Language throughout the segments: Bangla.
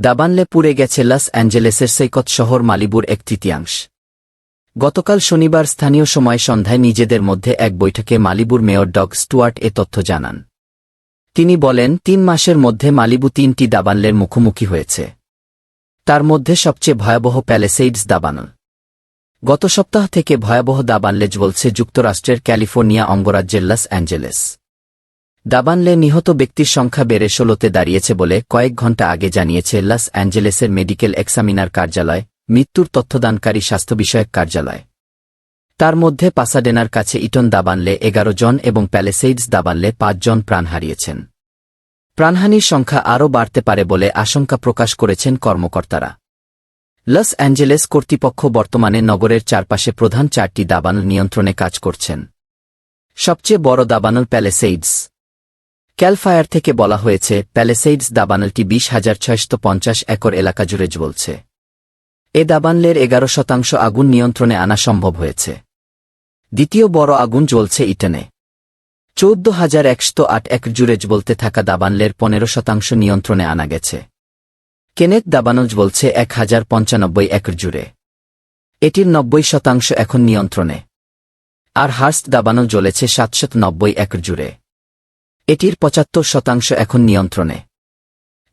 দাবানলে পুড়ে গেছে লস অ্যাঞ্জেলেসের সৈকত শহর মালিবুর এক তৃতীয়াংশ। গতকাল শনিবার স্থানীয় সময় সন্ধ্যায় নিজেদের মধ্যে এক বৈঠকে মালিবুর মেয়র ডগ স্টুয়ার্ট এ তথ্য জানান। তিনি বলেন, তিন মাসের মধ্যে মালিবু তিনটি দাবানলের মুখোমুখি হয়েছে। তার মধ্যে সবচেয়ে ভয়াবহ প্যালেসেইডস দাবানল। গত সপ্তাহ থেকে ভয়াবহ দাবানলে জ্বলছে যুক্তরাষ্ট্রের ক্যালিফোর্নিয়া অঙ্গরাজ্যের লস অ্যাঞ্জেলেস। দাবানলে নিহত ব্যক্তির সংখ্যা বেড়ে ষোলোতে দাঁড়িয়েছে বলে কয়েক ঘণ্টা আগে জানিয়েছে লস অ্যাঞ্জেলেসের মেডিকেল এক্সামিনার কার্যালয়, মৃত্যুর তথ্যদানকারী স্বাস্থ্য বিষয়ক কার্যালয়। তার মধ্যে পাসাডেনার কাছে ইটন দাবানলে এগারো জন এবং প্যালেসেইডস দাবানলে পাঁচ জন প্রাণ হারিয়েছেন। প্রাণহানির সংখ্যা আরও বাড়তে পারে বলে আশঙ্কা প্রকাশ করেছেন কর্মকর্তারা। লস অ্যাঞ্জেলেস কর্তৃপক্ষ বর্তমানে নগরের চারপাশে প্রধান চারটি দাবানল নিয়ন্ত্রণে কাজ করছেন। সবচেয়ে বড় দাবানল প্যালেসেইডস ক্যালফায়ার থেকে বলা হয়েছে, প্যালেসেইডস দাবানলটি বিশ হাজার ছয়শত পঞ্চাশ একর এলাকা জুড়ে জ্বলছে। এ দাবানলের এগারো শতাংশ আগুন নিয়ন্ত্রণে আনা সম্ভব হয়েছে। দ্বিতীয় বড় আগুন জ্বলছে ইটনে। চৌদ্দ হাজার একশত আট এক জুড়ে জ্বলতে থাকা দাবানলের পনেরো শতাংশ নিয়ন্ত্রণে আনা গেছে। কেনেত দাবানজ বলছে এক হাজার পঞ্চানব্বই একর জুড়ে। এটির নব্বই শতাংশ এখন নিয়ন্ত্রণে। আর হার্স্ট দাবানল জ্বলেছে সাতশত নব্বই একর জুড়ে। এটির পঁচাত্তর শতাংশ এখন নিয়ন্ত্রণে।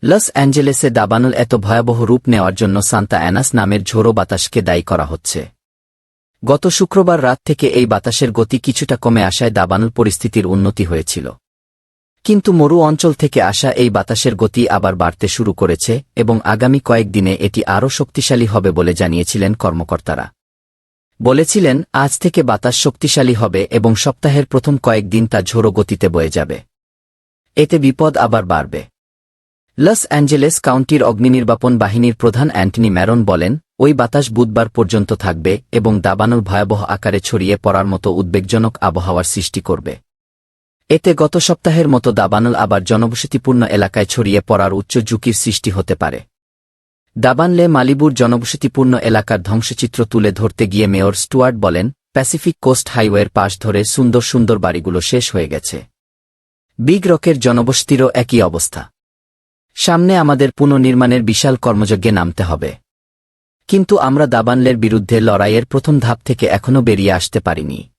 লস অ্যাঞ্জেলেসে দাবানল এত ভয়াবহ রূপ নেওয়ার জন্য সান্তা অ্যানাস নামের ঝোড়ো বাতাসকে দায়ী করা হচ্ছে। গত শুক্রবার রাত থেকে এই বাতাসের গতি কিছুটা কমে আসায় দাবানল পরিস্থিতির উন্নতি হয়েছিল। কিন্তু মরু অঞ্চল থেকে আসা এই বাতাসের গতি আবার বাড়তে শুরু করেছে এবং আগামী কয়েকদিনে এটি আরও শক্তিশালী হবে বলে জানিয়েছিলেন কর্মকর্তারা। বলেছিলেন, আজ থেকে বাতাস শক্তিশালী হবে এবং সপ্তাহের প্রথম কয়েকদিন তা ঝোড়ো গতিতে বয়ে যাবে। এতে বিপদ আবার বাড়বে। লস অ্যাঞ্জেলেস কাউন্টির অগ্নিনির্বাপন বাহিনীর প্রধান অ্যান্টনি ম্যারন বলেন, ওই বাতাস বুধবার পর্যন্ত থাকবে এবং দাবানল ভয়াবহ আকারে ছড়িয়ে পড়ার মতো উদ্বেগজনক আবহাওয়ার সৃষ্টি করবে। এতে গত সপ্তাহের মতো দাবানল আবার জনবসতিপূর্ণ এলাকায় ছড়িয়ে পড়ার উচ্চ ঝুঁকির সৃষ্টি হতে পারে। দাবানলে মালিবুর জনবসতিপূর্ণ এলাকার ধ্বংসচিত্র তুলে ধরতে গিয়ে মেয়র স্টুয়ার্ট বলেন, প্যাসিফিক কোস্ট হাইওয়ের পাশ ধরে সুন্দর সুন্দর বাড়িগুলো শেষ হয়ে গেছে। বিগ রকের জনবসতিরও একই অবস্থা। সামনে আমাদের পুনর্নির্মাণের বিশাল কর্মযজ্ঞে নামতে হবে। কিন্তু আমরা দাবানলের বিরুদ্ধে লড়াইয়ের প্রথম ধাপ থেকে এখনও বেরিয়ে আসতে পারিনি।